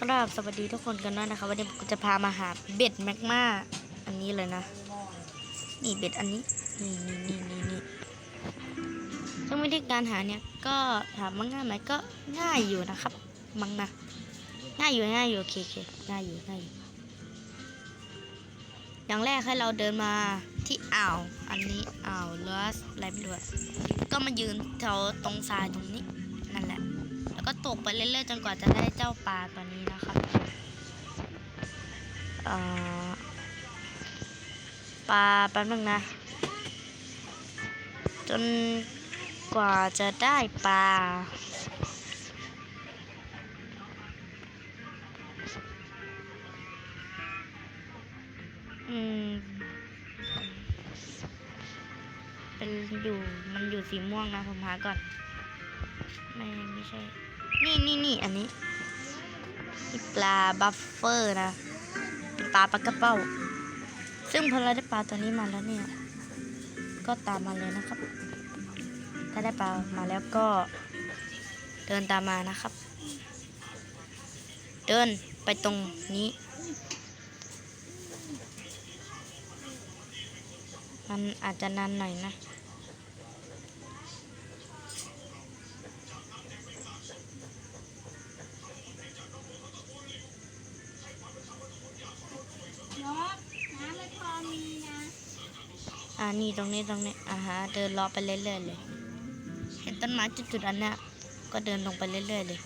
กราบสวัสดีทุกคนกันด้วยนะคะวันนี้ผมจะพามาหาเบ็ดแมกมาอันนี้เลยนะ นี่เบ็ดอันนี้ นี่นี่นี่นี่นี่ซึ่งวิธีการหาเนี่ยก็ถามว่าง่ายไหมก็ง่ายอยู่นะครับ มังนะง่ายอยู่ง่ายอยู่โอเคโอเคง่ายอยู่ง่ายอยู่อย่างแรกให้เราเดินมาที่อ่าว อันนี้อ่าวลอสอะไรไม่รู้อะก็มายืนแถวตรงทรายตรงนี้ ก็ตกไปเรื่อยๆจนกว่าจะได้เจ้าปลาตัวนี้นะครับปลาแป๊บนึงนะ จนกว่าจะได้ปลาอืมเป็นอยู่มันอยู่สีม่วงนะผมหาก่อน ไม่ไม่ใช่ นี่นี่นี่อันนี้นี่ปลาบัฟเฟอร์นะเป็นปลาปลากระเป้า ซึ่งพอเราได้ปลาตัวนี้มาแล้วเนี่ย ก็ตามมาเลยนะครับ ถ้าได้ปลามาแล้วก็ เดินตามมานะครับ เดินไปตรงนี้มันอาจจะนานหน่อยนะ อ่านี่ตรงนี้ตรงนี้อ่าฮะเดินลาะไปเรื่อยๆเลย เห็นต้นไม้จุดๆอันเนี้ยก็เดินลงไปเรื่อยๆเลย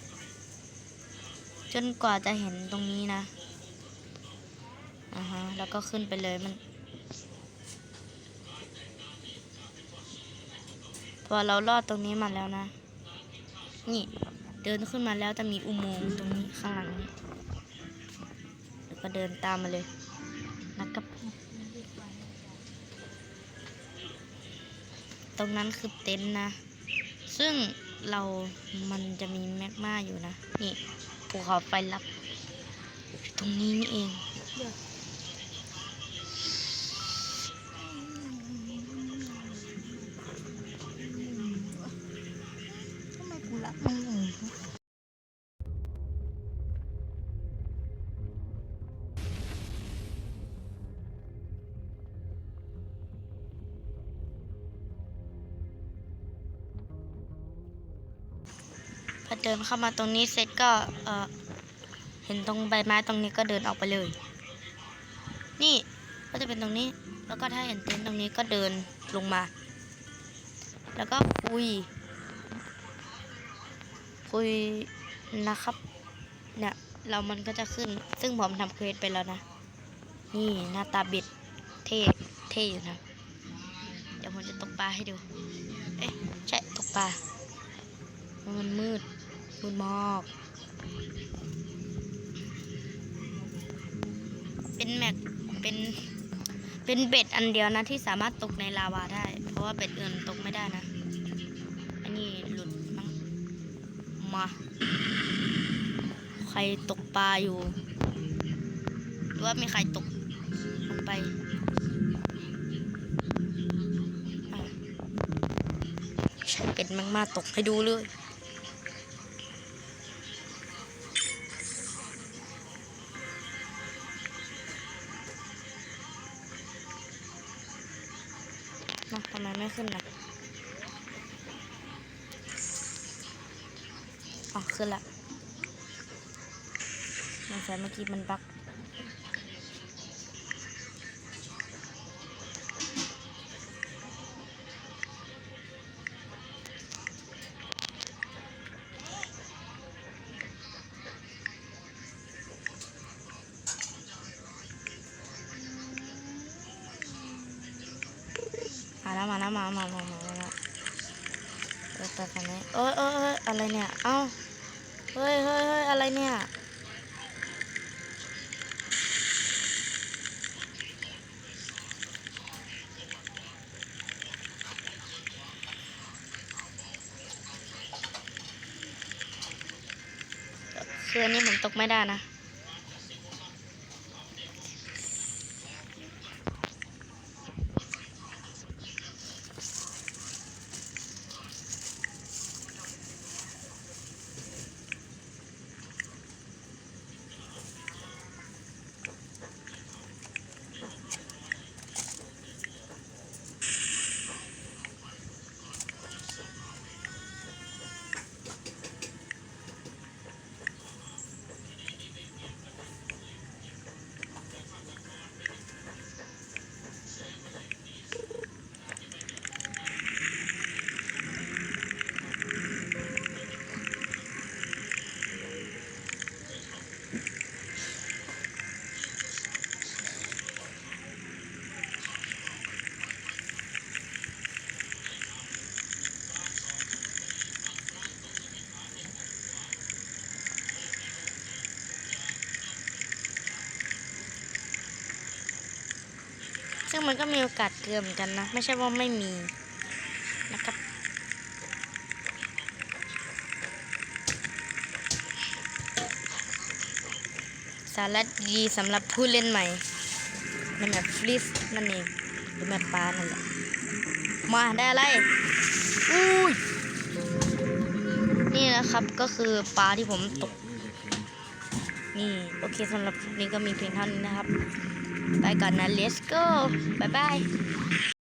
จนกว่าจะเห็นตรงนี้นะอ่าฮะแล้วก็ขึ้นไปเลยมันพอเราลอดตรงนี้มาแล้วนะ นี่เดินขึ้นมาแล้วจะมีอุโมงค์ตรงนี้ข้างหลังนี้แล้วก็เดินตามมาเลยนะครับ ตรงนั้นคือเต็นท์นะ ซึ่งเรามันจะมีแมกมาอยู่นะ นี่ภูเขาไฟลับ ตรงนี้นี่เอง เดินเข้ามาตรงนี้เสร็จก็เออเห็นตรงใบไม้ตรงนี้ก็เดินออกไปเลย นี่ก็จะเป็นตรงนี้ แล้วก็ถ้าเห็นเต็นท์ตรงนี้ก็เดินลงมา แล้วก็คุย คุยนะครับ เนี่ยเรามันก็จะขึ้น ซึ่งผมทำเควสไปแล้วนะ นี่หน้าตาเบ็ดเท่เท่อยู่นะ เดี๋ยวผมจะตกปลาให้ดู เอ๊ะ ใช่ ตกปลา มันมืด มืดมากเป็นแม็ก เป็น เป็นเบ็ดอันเดียวนะที่สามารถตกในลาวาได้ เพราะว่าเบ็ดอื่นตกไม่ได้นะ อันนี้หลุดมั้ง มา ใครตกปลาอยู่ หรือว่ามีใครตกลงไปใช้เป็ดมาก ๆ ตกให้ดูเลย ทำไมไม่ขึ้นล่ะอ๋อขึ้นละมันใส่เมื่อกี้มันบัก มามามามามามาแล้วเออแต่คันนี้เอ้ยเอ้ยเอ้ยอะไรเนี่ย เอ้า เฮ้ยเฮ้ยเฮ้ยอะไรเนี่ยคืออันนี้ผมตกไม่ได้นะ ซึ่งมันก็มีโอกาสเกิดเหมือนกันนะ ไม่ใช่ว่าไม่มีนะครับ สาระดีสำหรับผู้เล่นใหม่ในแมปฟลิสนั่นเองหรือแมปปลานั่นแหละมาได้อะไรอุ้ยนี่นะครับก็คือปลาที่ผมตก นี่ โอเคสำหรับคลิปนี้ก็มีเพียงเท่านี้นะครับ ไปก่อนนะ let's go บายบาย